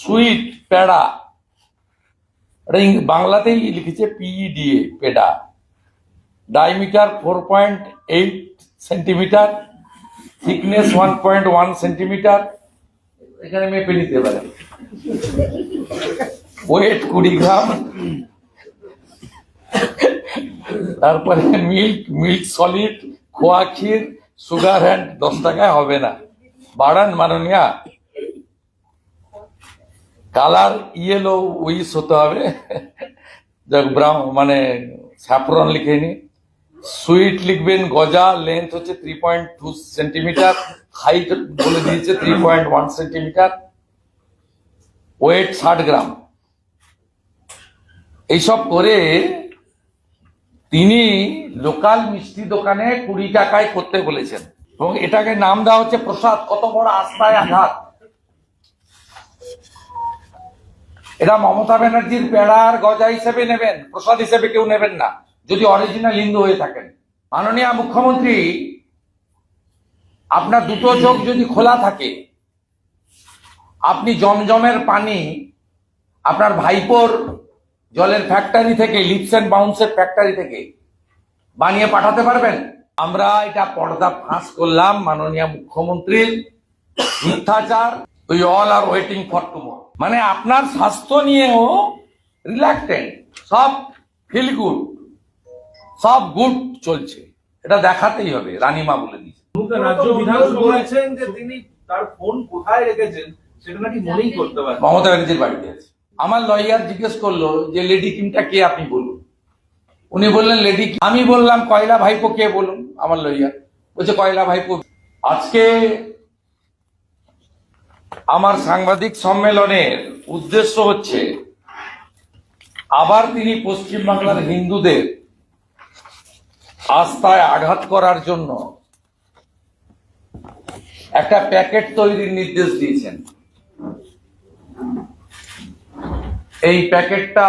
Sweet পেড়া। এটা বাংলাতেই লিখেছে PEDA peda. Diameter four point eight centimetre, thickness one point one centimetre. এখানে মেপে নিতে পারে। ওয়েট কুড়ি গ্রাম। তারপরে মিল্ক মিল্ক সলিড, খোয়া ক্ষীর, সুগার হ্যান্ড, দশ টাকায় হবে না। বাড়ান মাননীয়া। কালার ইয়েলো উইস হতে হবে। ব্রাউন মানে স্যাফরন লিখে নি সুইট লিখবেন, গজা লেন্থ হচ্ছে three point two centimetre height বলে দিয়েছে three point one centimetre weight ষাট গ্রাম। এইসব করে তিনি লোকাল মিষ্টি দোকানে কুড়ি টাকায় করতে বলেছেন। এবং এটাকে নাম দেওয়া হচ্ছে প্রসাদ। কত বড় আস্থায় আঘাত। এটা মমতা ব্যানার্জির পেড়ার গজা হিসেবে নেবেন, প্রসাদ হিসেবে কেউ নেবেন না, যদি অরিজিনাল হিন্দু হয়ে থাকেন। মাননীয় মুখ্যমন্ত্রী, আপনার দুটো চোখ যদি খোলা থাকে, আপনি জমজমের পানি আপনার ভাইপোর জলের ফ্যাক্টরি থেকে লিপস অ্যান্ড বাউন্সের ফ্যাক্টরি থেকে বানিয়ে পাঠাতে পারবেন? আমরা এটা পর্দা ফাঁস করলাম, মাননীয় মুখ্যমন্ত্রীর মিথ্যাচার। We all are waiting for tomorrow মানে আপনার স্বাস্থ্য নিয়েও রিল্যাক্টেন্ট সব ফিল গুড সব গুড চলছে। এটা দেখাতেই হবে রানীমা বলে দিয়েছে। রাজ্য বিধানসভা বলেছেন যে তিনি তার ফোন কোথায় রেখেছেন সেটা নাকি মনেই করতে পারেন। মমতা ব্যানার্জির বাড়িতে আছে। আমার লয়ার জিজ্ঞেস করল যে লেডি কিমটা কে আপনি বলুন? উনি বললেন লেডি আমি বললাম কয়লা ভাইপো কে বলুন? আমার লয়ার বলছে কয়লা ভাইপো। আজকে আমার সাংবাদিক সম্মেলনের উদ্দেশ্য হচ্ছে, আবার তিনি পশ্চিমবাংলার হিন্দুদের আস্থায় আঘাত করার জন্য একটা প্যাকেট তৈরির নির্দেশ দিয়েছেন। এই প্যাকেটটা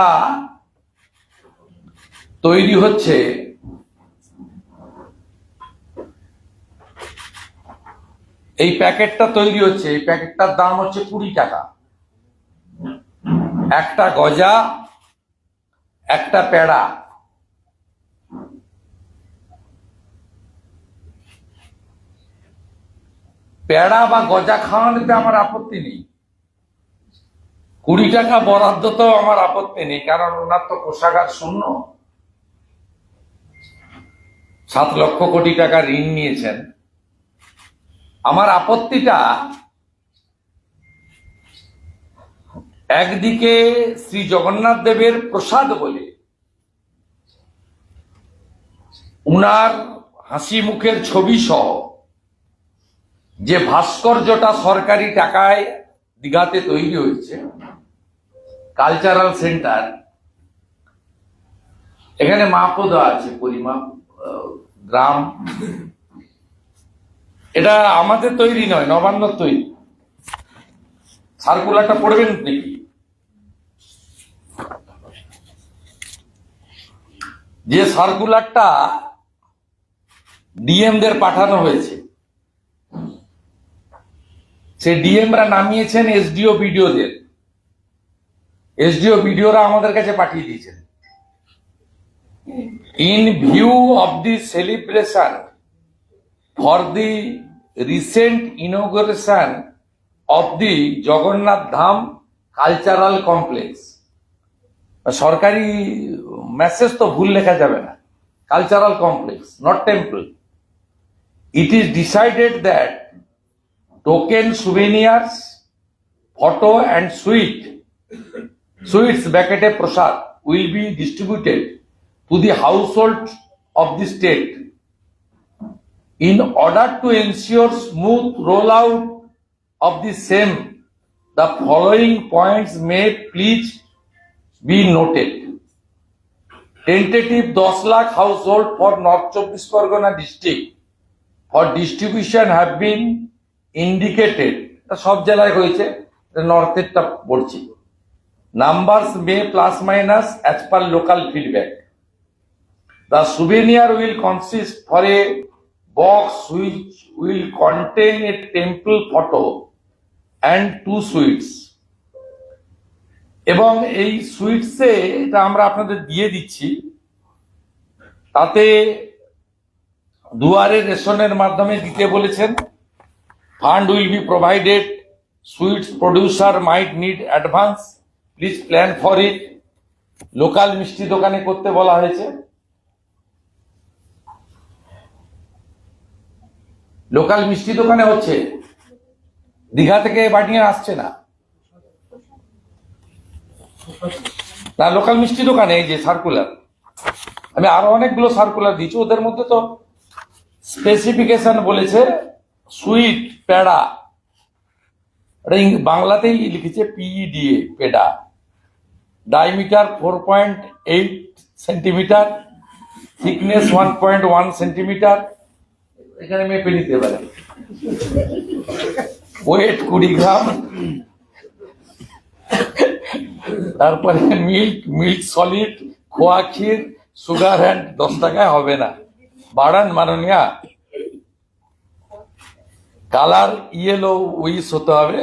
তৈরি হচ্ছে এই প্যাকেটটা তৈরি হচ্ছে, এই প্যাকেটটার দাম হচ্ছে কুড়ি টাকা। একটা গজা, একটা পেড়া। পেড়া বা গজা খাওয়ানোতে আমার আপত্তি নেই। কুড়ি টাকা বরাদ্দ তো আমার আপত্তি নেই, কারণ ওনার তো কোষাগার শূন্য। সাত লক্ষ কোটি টাকা ঋণ নিয়েছেন। আমার আপত্তিটা একদিকে শ্রী জগন্নাথ দেবের প্রসাদ বলে, উনার হাসি মুখের ছবি সহ যে ভাস্কর্যটা সরকারি টাকায় দিঘাতে তৈরি হয়েছে, কালচারাল সেন্টার, এখানে মাপও দেওয়া আছে পরিমাপ গ্রাম এটা আমাদের তৈরি নয়, নবান্নর তৈরি। সার্কুলারটা পড়বেন নাকি? যে সার্কুলারটা ডিএমদের পাঠানো হয়েছে, সে ডিএমরা নামিয়েছেন এসডিও বিডিওদের। এসডিও বিডিওরা আমাদের কাছে পাঠিয়ে দিয়েছেন। In view of the celebration for the recent inauguration of the Jagannath Dham cultural complex সরকারি মেসেজ তো ভুল লেখা যাবে না। Cultural complex not temple it is decided that token souvenirs photo and sweet sweets ব্যাকেটে prasad will be distributed to the household of the state In order to ensure smooth rollout of the same, the following points may please be noted. Tentative 10 lakh household for North Chobis Pargana district for distribution have been indicated সব জেলায় হয়েছে নর্থেরটা বলছি numbers may plus minus as per local feedback the souvenir will consist for a box which will contain a temple photo and two sweets এবং এই সুইটসে এটা আমরা আপনাদের দিয়ে দিচ্ছি। তাতে দুয়ারে রেশনের মাধ্যমে দিতে বলেছেন। Fund will be provided. Sweets producer might need advance please plan for it local মিষ্টি দোকানে করতে বলা হয়েছে। লোকাল মিষ্টি দোকানে হচ্ছে। দীঘা থেকে বানিয়ে আসছে না। না, লোকাল মিষ্টি দোকানে এই যে সার্কুলার আমি আরও অনেকগুলো সার্কুলার দিয়েছি। ওদের মধ্যে তো স্পেসিফিকেশন বলেছে সুইট ইং- বাংলাতেই লিখেছে P E D A peda. Diameter four point eight centimeter thickness one point one centimeter এখানে মেপে নিতে পারে। ওয়েট কুড়ি গ্রাম। তারপরে মিল্ক মিল্ক সলিড খোয়া ক্ষীর সুগার হ্যান্ড দশ টাকায় হবে না। বাড়ান মাননীয়া। কালার ইয়েলো উইস হতে হবে।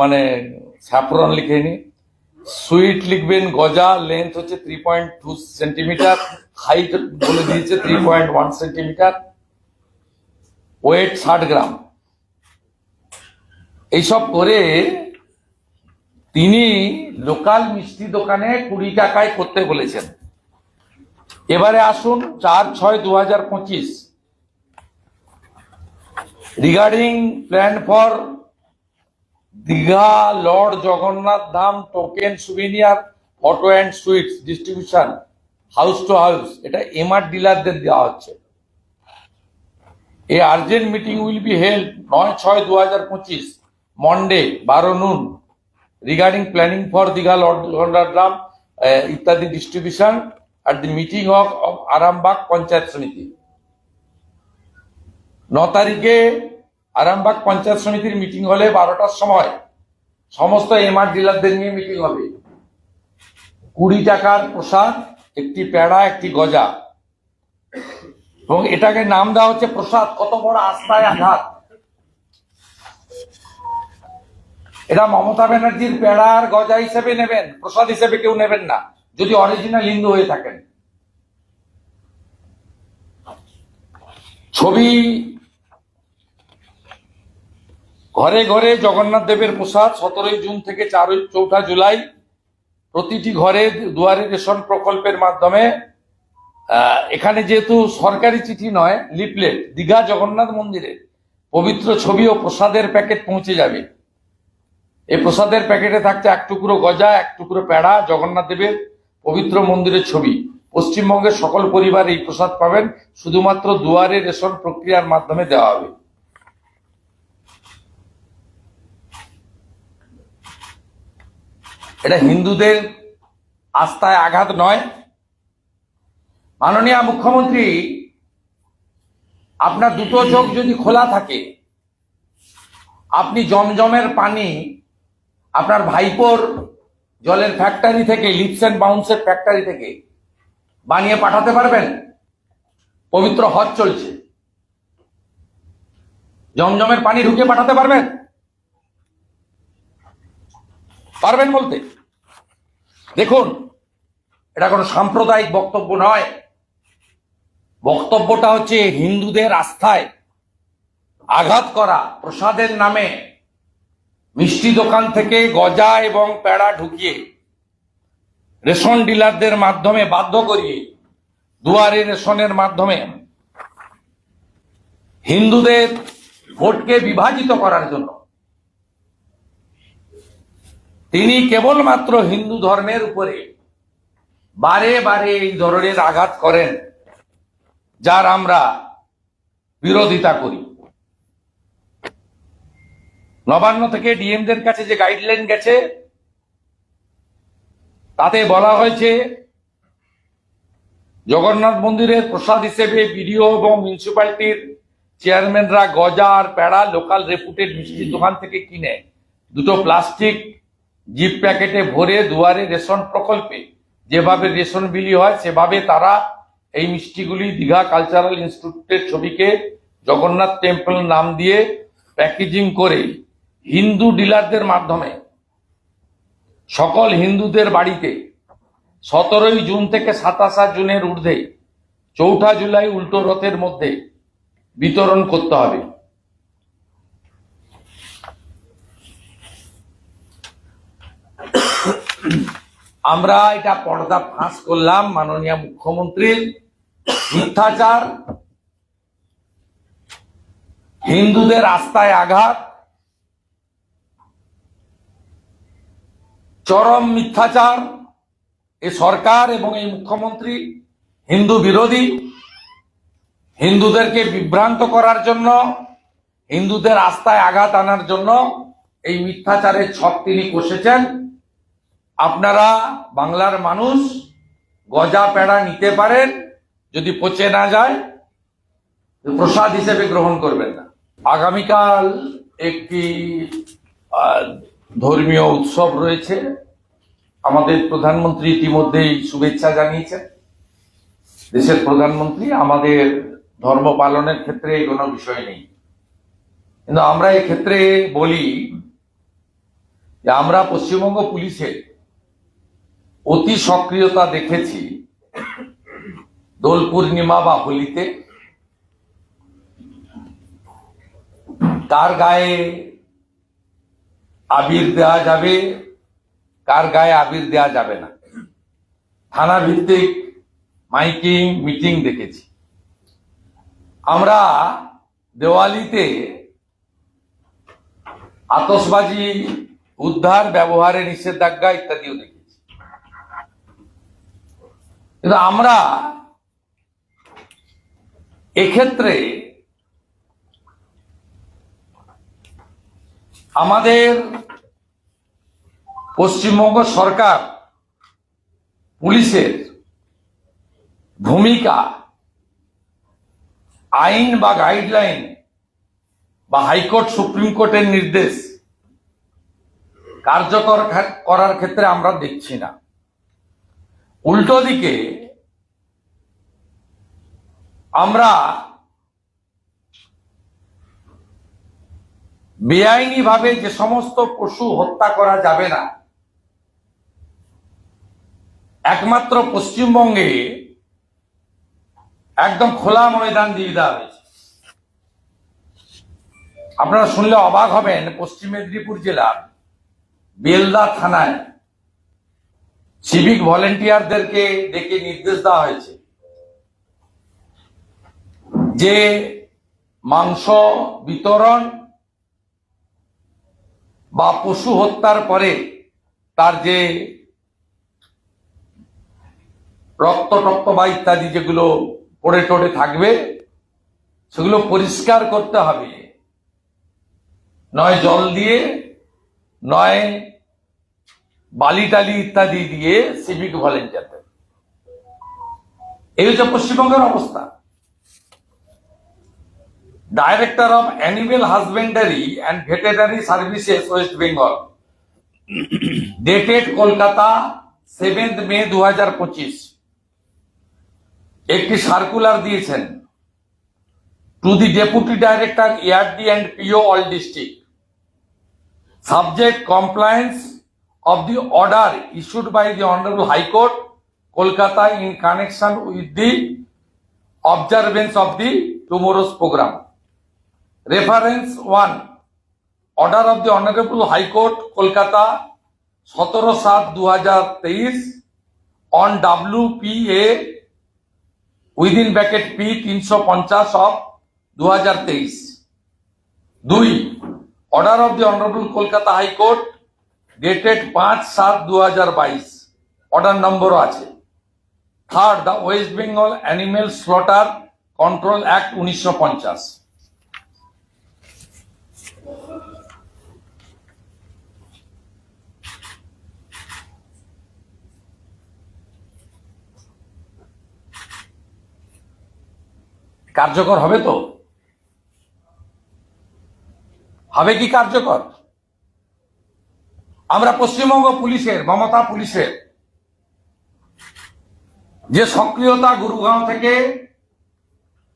মানে স্যাফরন লিখে নি। সুইট লিখবেন, গজা লেন্থ হচ্ছে three point two centimeter height বলে দিয়েছে three point one centimeter weight ষাট গ্রাম। এইসব করে তিনি লোকাল মিষ্টি দোকানে কুড়ি টাকায় করতে বলেছেন। এবারে আসুন চার ছয় দু হাজার পঁচিশ। Regarding plan for Digha lord Jagannath Dham token souvenir photo and sweets distribution house to house, এটা এমআর ডিলারদের দেওয়া হচ্ছে। এই urgent meeting will be held নয় ছয় দু হাজার পঁচিশ, মন্ডে বারো নুন। Regarding planning for Digha Jagannath ইত্যাদি distribution at the meeting of Arambagh Panchayat Samiti. ন তারিখে আরামবাগ পঞ্চায়েত সমিতির মিটিং হলে বারোটার সময় সমস্ত এমআর ডিলারদের নিয়ে মিটিং হবে। কুড়ি টাকার প্রসাদ একটি প্যাড়া, একটি গজা। এবং এটাকে নাম দেওয়া হচ্ছে প্রসাদ। কত বড় আস্থায় আঘাত। এটা মমতা ব্যানার্জির প্যাড়ার গজা হিসেবে নেবেন, প্রসাদ হিসেবে কেউ নেবেন না, যদি অরিজিনাল হিন্দু হয়ে থাকেন। ছবি ঘরে ঘরে জগন্নাথ দেবের প্রসাদ, সতেরোই জুন থেকে চারই চৌঠা জুলাই। প্রতিটি ঘরে দুয়ারে রেশন প্রকল্পের মাধ্যমে এখানে যেহেতু সরকারি চিঠি নয়, লিফলেট, দীঘা জগন্নাথ মন্দিরে পবিত্র ছবি ও প্রসাদের প্যাকেট পৌঁছে যাবে। এই প্রসাদের প্যাকেটে থাকছে এক টুকরো গজা, এক টুকরো প্যাড়া, জগন্নাথ দেবের পবিত্র মন্দিরের ছবি। পশ্চিমবঙ্গের সকল পরিবার এই প্রসাদ পাবেন, শুধুমাত্র দুয়ারে রেশন প্রক্রিয়ার মাধ্যমে দেওয়া হবে। এটা হিন্দুদের আস্থায় আঘাত নয়। মাননীয় মুখ্যমন্ত্রী, আপনার দুটো চোখ যদি খোলা থাকে, আপনি জমজমের পানি আপনার ভাইপোর জলের ফ্যাক্টরি থেকে লিপস অ্যান্ড বাউন্সের ফ্যাক্টরি থেকে বানিয়ে পাঠাতে পারবেন? পবিত্র হজ চলছে। জমজমের পানি ঢুকে পাঠাতে পারবেন? পারবেন বলতে? দেখুন, এটা কোনো সাম্প্রদায়িক বক্তব্য নয়। বক্তব্যটা হচ্ছে হিন্দুদের আস্থায় আঘাত করা, প্রসাদের নামে মিষ্টি দোকান থেকে গজা এবং পেড়া ঢুকিয়ে, রেশন ডিলারদের মাধ্যমে বাধ্য করিয়ে, দুয়ারে রেশনের মাধ্যমে হিন্দুদের ভোটকে বিভাজিত করার জন্য তিনি কেবলমাত্র হিন্দু ধর্মের উপরে বারে বারে এই ধরনের আঘাত করেন, যার আমরা বিরোধিতা করি। নবান্ন থেকে ডিএমদের কাছে যে গাইডলাইন গেছে, তাতে বলা হয়েছে, জগন্নাথ মন্দিরের প্রসাদ হিসেবে বিডিও এবং মিউনিসিপ্যালিটির চেয়ারম্যানরা গজা আর প্যাড়া লোকাল রেপুটেড মিষ্টির দোকান থেকে কিনে, দুটো প্লাস্টিক জিপ প্যাকেটে ভরে দুয়ারে রেশন প্রকল্পে যেভাবে রেশন বিলি হয়, সেভাবে তারা এই মিষ্টিগুলি দীঘা কালচারাল ইনস্টিটিউটের ছবিকে জগন্নাথ টেম্পল নাম দিয়ে প্যাকেজিং করে হিন্দু ডিলারদের মাধ্যমে সকল হিন্দুদের বাড়িতে সতেরোই জুন থেকে সাতাশা জুনের ঊর্ধ্বে চৌঠা জুলাই উল্টো রথের মধ্যে বিতরণ করতে হবে। আমরা এটা পর্দা ফাঁস করলাম, মাননীয় মুখ্যমন্ত্রীর মিথ্যাচার, হিন্দুদের আস্থায় আঘাত, চরম মিথ্যাচার, এ সরকার এবং এই মুখ্যমন্ত্রী হিন্দু বিরোধী। হিন্দুদেরকে বিভ্রান্ত করার জন্য, হিন্দুদের আস্থায় আঘাত আনার জন্য এই মিথ্যাচারের ছক তিনি কষেছেন। আপনারা বাংলার মানুষ গজা পেড়া নিতে পারেন, যদি পচে না যায় প্রসাদ হিসেবে গ্রহণ করবেন না। আগামীকাল একটি ধর্মীয় উৎসব রয়েছে। আমাদের প্রধানমন্ত্রী ইতিমধ্যেই শুভেচ্ছা জানিয়েছেন। দেশের প্রধানমন্ত্রী আমাদের ধর্ম পালনের ক্ষেত্রে কোনো বিষয় নেই। কিন্তু আমরা ক্ষেত্রে বলি যে আমরা পশ্চিমবঙ্গ পুলিশের। অতি সক্রিয়তা দেখেছি দোল পূর্ণিমা বা হোলিতে। কার গায়ে আবির দেওয়া যাবে, কার গায়ে আবির দেওয়া যাবে না। থানা ভিত্তিক মাইকিং, মিটিং দেখেছি। আমরা দেওয়ালিতে আতসবাজি উদ্ধার ব্যবহারে নিষেধাজ্ঞা ইত্যাদিও দেখেছি। কিন্তু আমরা এক্ষেত্রে আমাদের পশ্চিমবঙ্গ সরকার পুলিশের ভূমিকা আইন বা গাইডলাইন বা হাইকোর্ট, সুপ্রিম কোর্টের নির্দেশ কার্যকর করার ক্ষেত্রে আমরা দেখছি না। উল্টো দিকে আমরা বেআইনিভাবে যে সমস্ত পশু হত্যা করা যাবে না, একমাত্র পশ্চিমবঙ্গে একদম খোলা ময়দান দিয়ে দেওয়া হয়েছে। আপনারা শুনলে অবাক হবেন, পশ্চিম মেদিনীপুর জেলার বেলদা থানায় সিভিক ভলেন্টিয়ারদেরকে ডেকে নির্দেশ দেওয়া হয়েছে। যে মাংস বিতরণ বা পশু হত্যার পরে তার যে রক্ত টক্ত বা ইত্যাদি যেগুলো পড়ে টড়ে থাকবে, সেগুলো পরিষ্কার করতে হবে। নয় জল দিয়ে, নয় বালি টালি ইত্যাদি দিয়ে সিভিক ভলেন্টিয়ারদের এই হচ্ছে পশ্চিমবঙ্গের অবস্থা। Director of animal husbandry and veterinary services West Bengal dated Kolkata seventh May দু হাজার পঁচিশ। একটি সার্কুলার দিয়েছেন। To the deputy director ARD and PO all district subject compliance of the order issued by the Honorable High Court, Kolkata in connection with the observance of the tomorrow's program. Reference 1. Order of the Honorable High Court, Kolkata, সতেরো সাত দু হাজার তেইশ on W P A within bracket P তিনশো পঞ্চাশ of দু হাজার dated পাঁচ সাত দু হাজার বাইশ। অর্ডার নম্বরও আছে। Third the West Bengal animal slaughter control act উনিশশো পঞ্চাশ। কার্যকর হবে তো? হবে কি কার্যকর? আমরা পশ্চিমবঙ্গ পুলিশের, মমতা পুলিশের। যে সক্রিয়তা গুরুগাঁও থেকে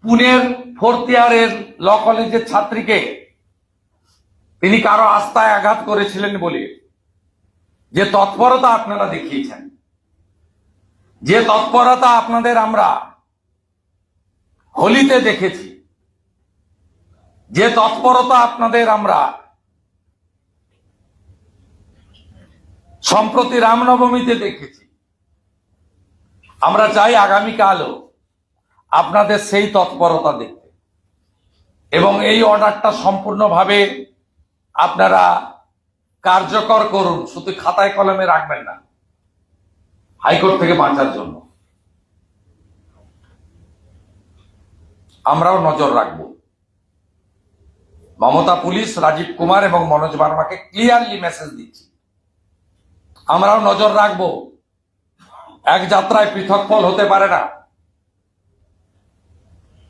পুনের ফোর্থ ইয়ারের ল কলেজের ছাত্রীকে তিনি কারও আস্থায় আঘাত করেছিলেন বলে যে তৎপরতা আপনারা দেখিয়েছেন, যে তৎপরতা আপনাদের আমরা হোলিতে দেখেছি, যে তৎপরতা আপনাদের আমরা সম্প্রতি রামনবমীতে দেখেছি। আমরা চাই আগামীকালও আপনাদের সেই তৎপরতা দেখতে। এবং এই অর্ডারটা সম্পূর্ণভাবে আপনারা কার্যকর করুন, শুধু খাতায় কলমে রাখবেন না, হাইকোর্ট থেকে বাঁচার জন্য। আমরাও নজর রাখব। মমতা পুলিশ, রাজীব কুমার এবং মনোজ বার্মাকে ক্লিয়ারলি মেসেজ দিচ্ছি। আমরাও নজর রাখব। এক যাত্রায় পৃথক ফল হতে পারে না।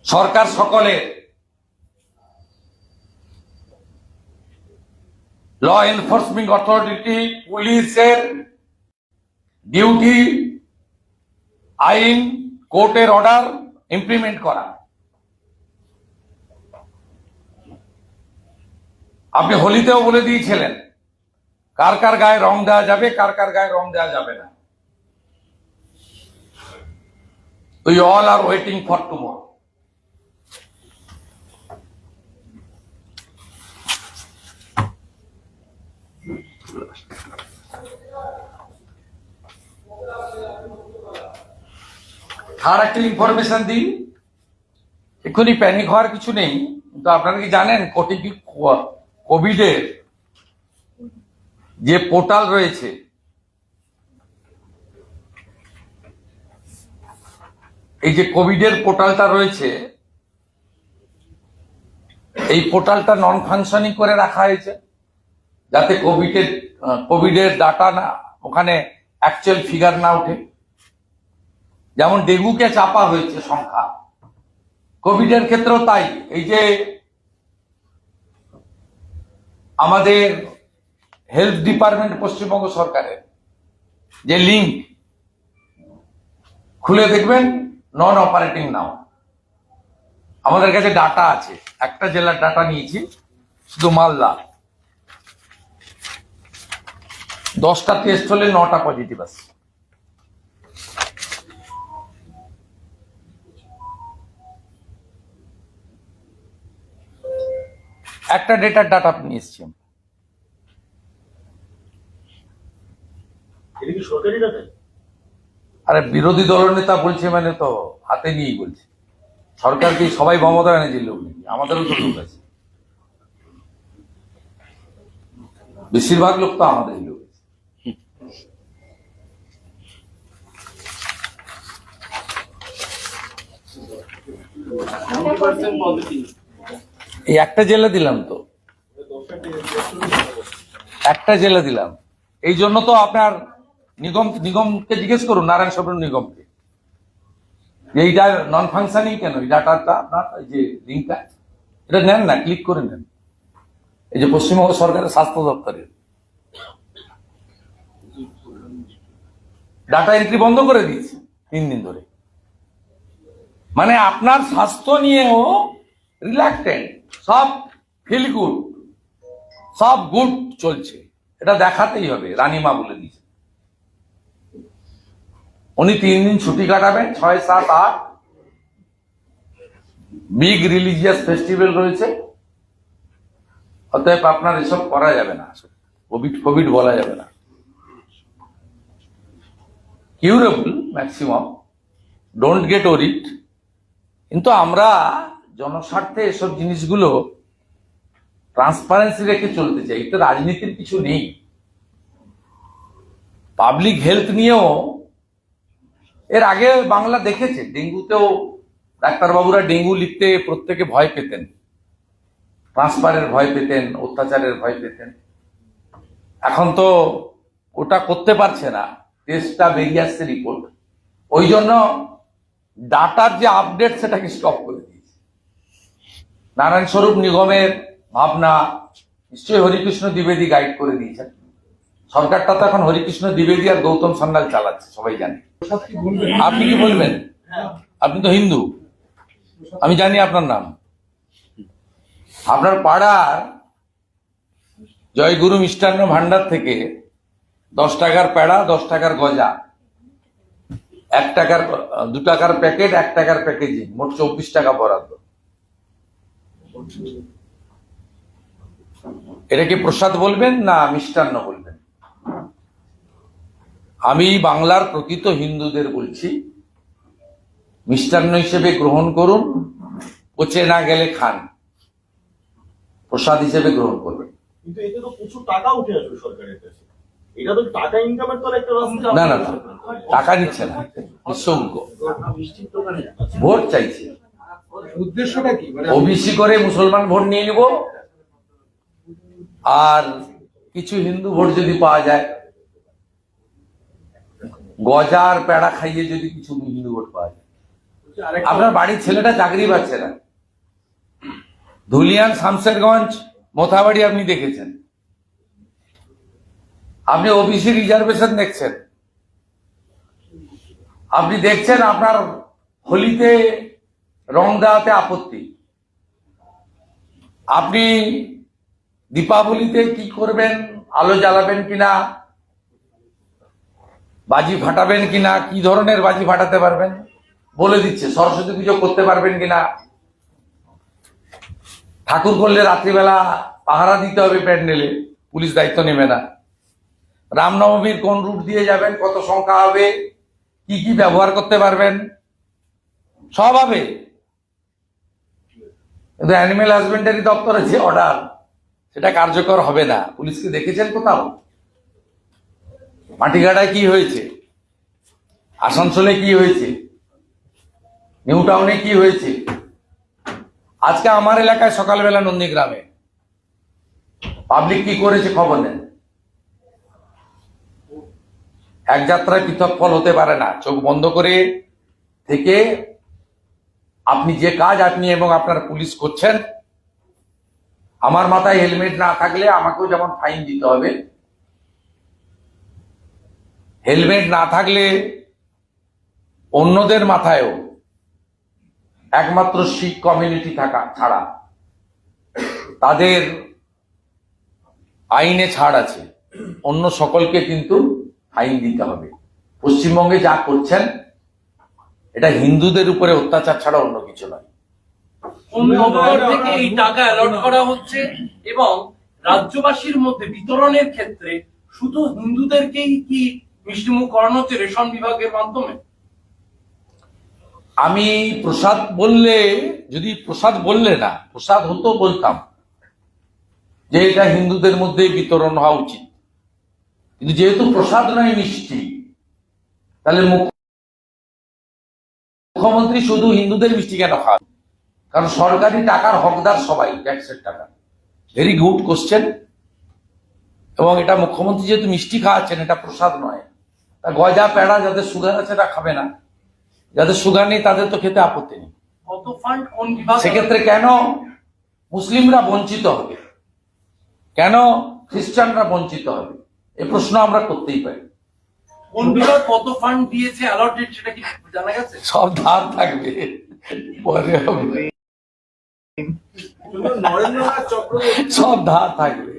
সরকার সকলের ল এনফোর্সমেন্ট অথরিটি, পুলিশের ডিউটি, আইন, কোর্টের অর্ডার ইমপ্লিমেন্ট করা। আপনি হোলিতেও বলে দিয়েছিলেন কার কার গায়ে রং দেওয়া যাবে, কার কার গায়ে রং দেওয়া যাবে না। We all are waiting for tomorrow আর একটা ইনফরমেশন দিন। এক্ষুনি প্যানিক হওয়ার কিছু নেই, কিন্তু আপনারা কি জানেন, কোটি কোভিডের যে পোর্টাল রয়েছে, এই যে কোভিডের পোর্টালটা রয়েছে, এই পোর্টালটা নন ফাংশনিং করে রাখা হয়েছে, যাতে কোভিডের কোভিডের ডাটা না ওখানে অ্যাকচুয়াল ফিগার না ওঠে। যেমন ডেঙ্গুকে চাপা হয়েছে সংখ্যা। কোভিডের ক্ষেত্রেও তাই। এই যে আমাদের হেলথ ডিপার্টমেন্ট পশ্চিমবঙ্গ সরকারের যে লিঙ্ক খুলে দেখবেন নন অপারেটিং নাও আমাদের কাছে ডাটা আছে। একটা জেলার ডাটা নিয়েছি, শুধু মালদা। দশটা টেস্ট হলে নটা পজিটিভ আসছে একটা ডেটার ডাটা নিয়ে এসছি আমরা। এটা কি সরকারি ডাটা আরে বিরোধী দলনেতা বলছে মানে তো হাতে নিয়েই বলছে। সরকার কি সবাই মমতা ব্যানার্জির লোক নাকি? আমাদেরও তো লোক আছে। বেশিরভাগ লোক তো আমাদেরই লোক এই একটা জেলা দিলাম তো। একটা জেলা দিলাম। এই জন্য তো আপনার নিগম নিগমকে জিজ্ঞেস করুন, নারায়ণ সরণ নিগমকে। এইটা নন ফাংশনিং কেন? এই ডাটাটা আপনার যে লিঙ্কটা এটা নেন না ক্লিক করে নেন। এই যে পশ্চিমবঙ্গ সরকারের স্বাস্থ্য দপ্তরের। ডাটা এন্ট্রি বন্ধ করে দিয়েছে তিন দিন ধরে। মানে আপনার স্বাস্থ্য নিয়েও রিল্যাক্টেন্ট সব ফিল গুড সব গুড চলছে। এটা দেখাতেই হবে, রানীমা বলে দিয়েছে। উনি তিন দিন ছুটি কাটাবেন, ছয়, সাত, আট। বিগ রিলিজিয়াস ফেস্টিভ্যাল রয়েছে। অতএব আপনার এসব করা যাবে না। কোভিড কোভিড বলা যাবে না। Curable maximum. Don't get worried. কিন্তু আমরা জনস্বার্থে এসব জিনিসগুলো ট্রান্সপারেন্সি রেখে চলতে চাই। তো রাজনীতির কিছু নেই। পাবলিক হেলথ নিয়েও এর আগে বাংলা দেখেছে, ডেঙ্গুতেও ডাক্তারবাবুরা ডেঙ্গু লিখতে প্রত্যেকে ভয় পেতেন। ট্রান্সফারের ভয় পেতেন, অত্যাচারের ভয় পেতেন। এখন তো ওটা করতে পারছে না, টেস্টটা বেরিয়ে আসছে রিপোর্ট। ওই জন্য ডাটার যে আপডেট সেটাকে স্টপ করে দিয়েছে। নারায়ণ স্বরূপ নিগমের ভাবনা নিশ্চয়ই হরিকৃষ্ণ দ্বিবেদী গাইড করে দিয়েছেন। সরকারটা তো এখন হরিকৃষ্ণ দ্বিবেদী আর গৌতম সান্যাল চালাচ্ছে, সবাই জানে। আপনি কি বলবেন? আপনি তো হিন্দু। আমি জানি আপনার নাম। আপনার পাড়ার জয়গুরু মিষ্টান্ন ভান্ডার থেকে দশ টাকার পেড়া, দশ টাকার গজা, এক টাকার, দু টাকার প্যাকেট, এক টাকার প্যাকেজিং, মোট চব্বিশ টাকা বরাদ্দ। এটা কি প্রসাদ বলবেন না মিষ্টান্ন বলবেন? আমি বাংলার প্রকৃত হিন্দুদের বলছি মিষ্টান্ন হিসেবে গ্রহণ করুন পচে না গেলে খান। প্রসাদ হিসেবে গ্রহণ করবেন। কিন্তু এতে তো প্রচুর টাকা উঠে আসবে সরকারের কাছে। এটা তো টাকা ইনকামের তো একটা রাস্তা না না টাকা নিচ্ছে না। নিঃশুল্ক ভোট চাইছে। উদ্দেশ্যটা কি? মানে ওবিসি করে মুসলমান ভোট নিয়ে নিব। আর কিছু হিন্দু ভোট যদি পাওয়া যায় গজা আর পেড়া খাইয়ে যদি কিছু হিন্দু ভোট পাওয়া যায়। আপনার বাড়ির ছেলেটা চাকরি পাচ্ছে না। ধুলিয়ান শামশেরগঞ্জ, মোথাবাড়ি আপনি দেখেছেন। আপনি ওবিসি রিজার্ভেশন দেখছেন। আপনি দেখছেন আপনার হোলিতে রং দেওয়াতে আপত্তি। আপনি দীপাবলিতে কি করবেন, আলো জ্বালাবেন কিনা বাজি ফাটাবেন কিনা, কি ধরনের বাজি ফাটাতে পারবেন? বলে দিচ্ছে, সরস্বতী পুজো করতে পারবেন কিনা? ঠাকুর করলে রাত্রিবেলা পাহারা দিতে হবে প্যান্ডেলে, পুলিশ দায়িত্ব নেবে না। রামনবমীর কোন রুট দিয়ে যাবেন, কত সংখ্যা হবে, কি কি ব্যবহার করতে পারবেন? সব হবে। কিন্তু অ্যানিমেল হাজবেন্ডারি দপ্তরের যে অর্ডার সেটা কার্যকর হবে না। পুলিশকে দেখেছেন কোথাও? মাটিগাড়ায় কি হয়েছে? আসানসোলে কি হয়েছে? নিউ টাউনে কি হয়েছে? আজকে আমার এলাকায় সকালবেলা নন্দীগ্রামে। পাবলিক কি করেছে খবর নেন? এক যাত্রায় পৃথক ফল হতে পারে না। চোখ বন্ধ করে থেকে আপনি যে কাজ আপনি এবং আপনার পুলিশ করছেন, আমার মাথায় হেলমেট না থাকলে আমাকেও যেমন ফাইন দিতে হবে হেলমেট না থাকলে অন্যদের মাথায়ও একমাত্র শিখ কমিউনিটি থাকা ছাড়া তাদের আইনে ছাড় আছে। অন্য সকলকে কিন্তু ফাইন দিতে হবে। পশ্চিমবঙ্গে যা করছেন, এটা হিন্দুদের উপরে অত্যাচার ছাড়া অন্য কিছু নয়। থেকে এই টাকা অ্যালট করা হচ্ছে এবং রাজ্যবাসীর মধ্যে বিতরণের ক্ষেত্রে শুধু হিন্দুদেরকেই কি মিষ্টিমুখ করানো হচ্ছে রেশন বিভাগের মাধ্যমে? আমি প্রসাদ বললে, যদি প্রসাদ বললে না, প্রসাদ হতো বলতাম যে এটা হিন্দুদের মধ্যে বিতরণ হওয়া উচিত। কিন্তু যেহেতু প্রসাদ নয় মিষ্টি, তাহলে মুখ্য- মুখ্যমন্ত্রী শুধু হিন্দুদের মিষ্টি কেন খাওয়ান কারণ সরকারি টাকার হকদার সবাই ট্যাক্সের টাকা। ভেরি গুড কোশ্চেন এবং এটা মুখ্যমন্ত্রী যেহেতু মিষ্টি খাওয়াচ্ছেন, এটা প্রসাদ নয়। তা গজা পেড়া যাদের সুগার আছে তারা খাবে না। যাদের সুগার নেই তাদের তো খেতে আপত্তি নেই। কত ফান্ড কোন সেক্ষেত্রে কেন মুসলিমরা বঞ্চিত হবে? কেন খ্রিস্টানরা বঞ্চিত হবে? এ প্রশ্ন আমরা করতেই পারি। কোন বিভাগ কত ফান্ড দিয়েছে অ্যালটেড সেটা কি জানা গেছে? সব ধার থাকবে। পরে হবে। সব ধার থাকবে।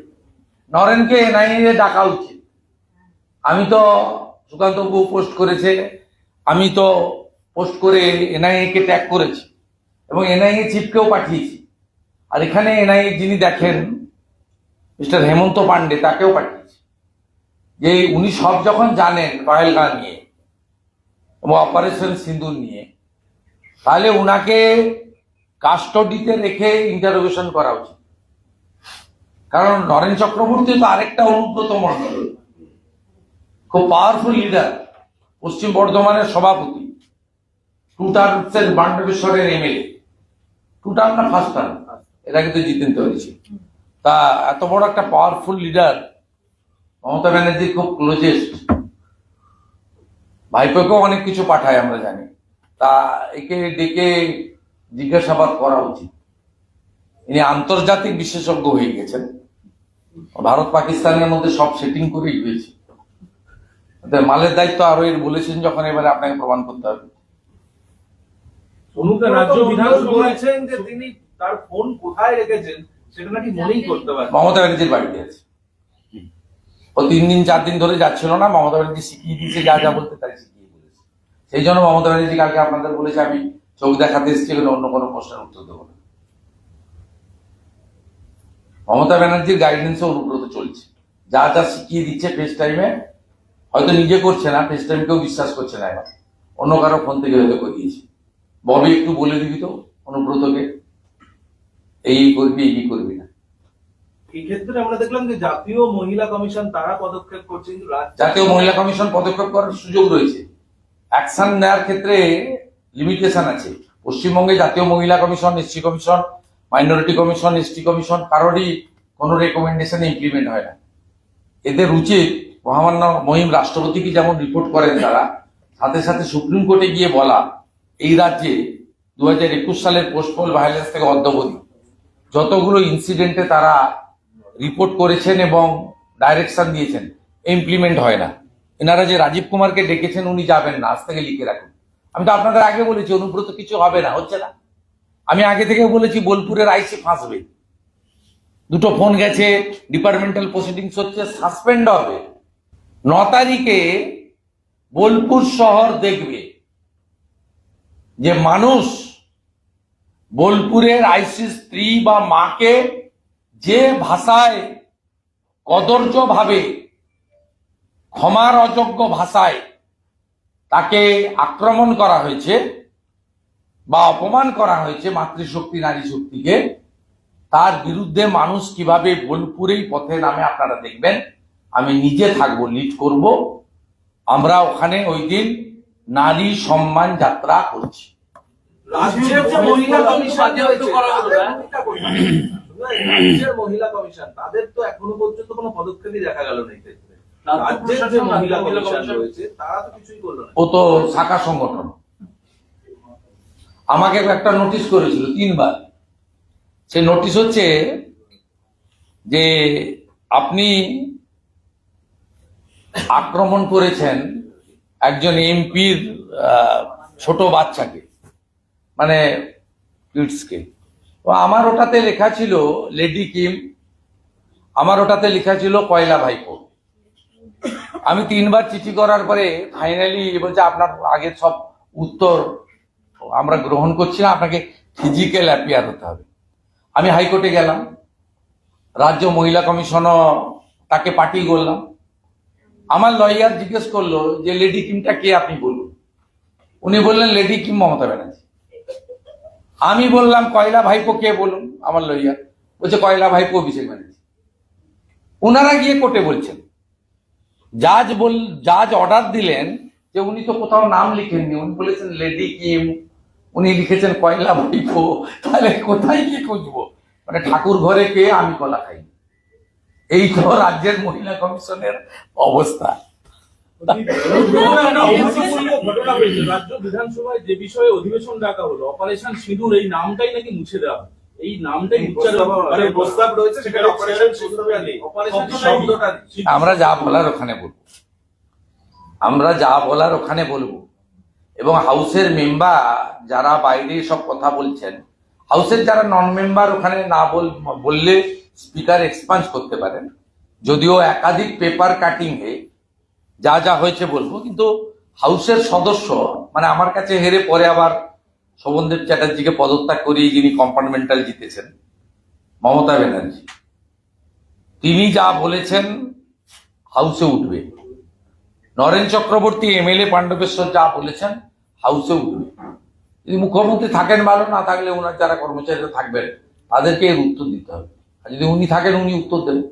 নরেনকে এনআইএ ডাকা উচিত। আমি তো সুকান্ত বাবু পোস্ট করেছে। আমি তো পোস্ট করে এনআইএ কে ট্যাগ করেছি এবং এনআইএ চিফকেও পাঠিয়েছি। আর এখানে এনআইএ যিনি দেখেন মিস্টার হেমন্ত পান্ডে, তাকেও পাঠিয়েছি। যে উনি সব যখন জানেন পহেলগাঁ নিয়ে এবং অপারেশন সিন্দুর নিয়ে, তাহলে উনাকে কাস্টডিতে রেখে ইন্টারোগেশন করা উচিত। কারণ নরেন চক্রবর্তী তো আরেকটা অনুব্রত মন্ডল খুব পাওয়ারফুল লিডার পশ্চিম বর্ধমানের সভাপতি টু টার্মসের বান্ডবেশ্বরের এমএলএ। টু টার্ম না ফার্স্ট টার্ম এটা কিন্তু জিতে নিতে পেরেছি তা এত বড় একটা পাওয়ারফুল লিডার মমতা ব্যানার্জি খুব ক্লোজেস্ট ভাইপোকেও অনেক কিছু পাঠায়, আমরা জানি। তা একে ডেকে জিজ্ঞাসাবাদ করা উচিত। ইনি আন্তর্জাতিক বিশেষজ্ঞ হয়ে গেছেন। ভারত পাকিস্তানের মধ্যে সব সেটিং করেই হয়েছে। মালের দায়িত্ব আরও এর বলেছেন যখন এবারে আপনাকে প্রমাণ করতে হবে। অনুকে রাজ্য বিধায়ক বলেছেন যে তিনি তার ফোন কোথায় রেখেছেন সেটা নাকি মনেই করতে পারেন। মমতা ব্যানার্জির বাড়িতে আছে। ও তিন দিন চার দিন ধরে যাচ্ছিল না। মমতা ব্যানার্জি শিখিয়ে দিয়েছে যা যা বলতে তাই শিখিয়ে বলেছে। সেই জন্য মমতা ব্যানার্জি কালকে আপনাদের বলেছে আমি চোখ দেখাতে এসেছি অন্য কোনো প্রশ্নের উত্তর দেবো না। মমতা ব্যানার্জির গাইডেন্সে অনুব্রত চলছে। যা যা শিখিয়ে দিচ্ছে ফেস টাইমে হয়তো নিজে করছে না ফেস টাইম কেউ বিশ্বাস করছে না এবার। অন্য কারও ফোন থেকে হয়তো করিয়েছে। ববি একটু বলে দিবি তো অনুব্রতকে? এই করবি এই করবি না। এই ক্ষেত্রে আমরা দেখলাম যে জাতীয় মহিলা কমিশন তারা পদক্ষেপ করছে কিন্তু জাতীয় মহিলা কমিশন পদক্ষেপ করার সুযোগ রয়েছে। অ্যাকশন নেওয়ার ক্ষেত্রে লিমিটেশন আছে। পশ্চিমবঙ্গে জাতীয় মহিলা commission SC commission minority commission ST commission কারোরই কোনো রেকমেন্ডেশন ইমপ্লিমেন্ট হয় না। এদের উচিত মহামান্য মহিম রাষ্ট্রপতিকে যেমন রিপোর্ট করেন তারা, সাথে সাথে সুপ্রিম কোর্টে গিয়ে বলা, এই রাজ্যে দু হাজার একুশ সালের পোস্টপোল ভায়োলেন্স থেকে অদ্যবধি যতগুলো ইনসিডেন্টে তারা রিপোর্ট করেছেন এবং ডাইরেকশন দিয়েছেন ইমপ্লিমেন্ট হয় না। এনারা যে রাজীব কুমারকে ডেকেছেন উনি যাবেন না, আজ থেকে লিখে রাখুন। আমি তো আপনাদের আগে বলেছি, অনুব্রত কিছু হবে না, হচ্ছে না। আমি আগে থেকে বলেছি, বোলপুরের আইসি ফাঁসবে। দুটো ফোন গেছে ডিপার্টমেন্টাল প্রসিডিংস হচ্ছে সাসপেন্ড হবে। ন তারিখে বোলপুর শহর দেখবে যে মানুষ বোলপুরের আইসি স্ত্রী বা মাকে যে ভাষায় কদর্য ভাবে ক্ষমার অযোগ্য ভাষায় তাকে আক্রমণ করা হয়েছে বা অপমান করা হয়েছে মাতৃশক্তি নারী শক্তিকে তার বিরুদ্ধে মানুষ কীভাবে বোলপুরেই পথে নামে আপনারা দেখবেন। আমি নিজে থাকব লিড করব। আমরা ওখানে ওই দিন নারী সম্মান যাত্রা করছি। মহিলা কমিশন তাদের তো এখনও পর্যন্ত কোনো পদক্ষেপই দেখা গেল না ও তো শাখা সংগঠন। আমাকে একটা নোটিশ করেছিল তিনবার। সেই নোটিশ হচ্ছে যে আপনি আক্রমণ করেছেন একজন এমপির ছোট বাচ্চাকে মানে কিডসকে। তো আমার ওটাতে লেখা ছিল, লেডি কিম আমার ওটাতে লেখা ছিল, কয়লা ভাইপো আমি তিনবার চিঠি করার পরে ফাইনালি বলছে, আপনার আগের সব উত্তর আমরা গ্রহণ করছি না, আপনাকে ফিজিক্যাল অ্যাপিয়ার হতে হবে। আমি হাইকোর্টে গেলাম, রাজ্য মহিলা কমিশনও তাকে পাঠিয়ে করলাম আমার লয়ার জিজ্ঞেস করল যে লেডি কিমটা কে আপনি বলুন? উনি বললেন লেডি কিম মমতা ব্যানার্জি। আমি বললাম, কয়লা ভাইপো কে বলুন? আমার লয়ার বলছে, কয়লা ভাইপো অভিষেক ব্যানার্জি। ওনারা গিয়ে কোর্টে বলছেন, জাজ বল, জাজ অর্ডার দিলেন যে, উনি তো কোথাও নাম লিখেননি। উনি বলেছেন লেডি কিম উনি লিখেছেন কয়লা ভাইপো, তাহলে কোথায় গিয়ে খুঁজবো? মানে ঠাকুর ঘরে কে আমি কলা খাই এই তো রাজ্যের মহিলা কমিশনের অবস্থা। রাজ্য বিধানসভায় যে বিষয়ে অধিবেশন ডাকা হলো অপারেশন সিঁদুর এই নামটাই নাকি মুছে দেওয়া এই নামটাই মানে প্রস্তাব রয়েছে সেখানে অপারেশন সিঁদুরটা নেই। অপারেশন শব্দটা আমরা যা বলার ওখানে বলব। আমরা যা বলার ওখানে বলব। এবং হাউসের মেম্বার যারা বাইরে সব কথা বলছেন হাউসের যারা নন মেম্বার ওখানে না বল বললে স্পিকার এক্সপান্স করতে পারেন। যদিও একাধিক পেপার কাটিং এ যা যা হয়েছে বলব, কিন্তু হাউসের সদস্য মানে আমার কাছে হেরে পরে আবার শোভনদেব চ্যাটার্জিকে পদত্যাগ করিয়ে যিনি কম্পার্টমেন্টাল জিতেছেন, মমতা ব্যানার্জি। তিনি যা বলেছেন হাউসে উঠবে। নরেন চক্রবর্তী এমএলএ পাণ্ডবেশ্বর যা বলেছেন হাউসে উঠবে। যদি মুখ্যমন্ত্রী থাকেন ভালো, না থাকলে ওনার যারা কর্মচারীরা থাকবেন, তাদেরকে এর উত্তর দিতে হবে। যদি উনি থাকেন উনি উত্তর দেবেন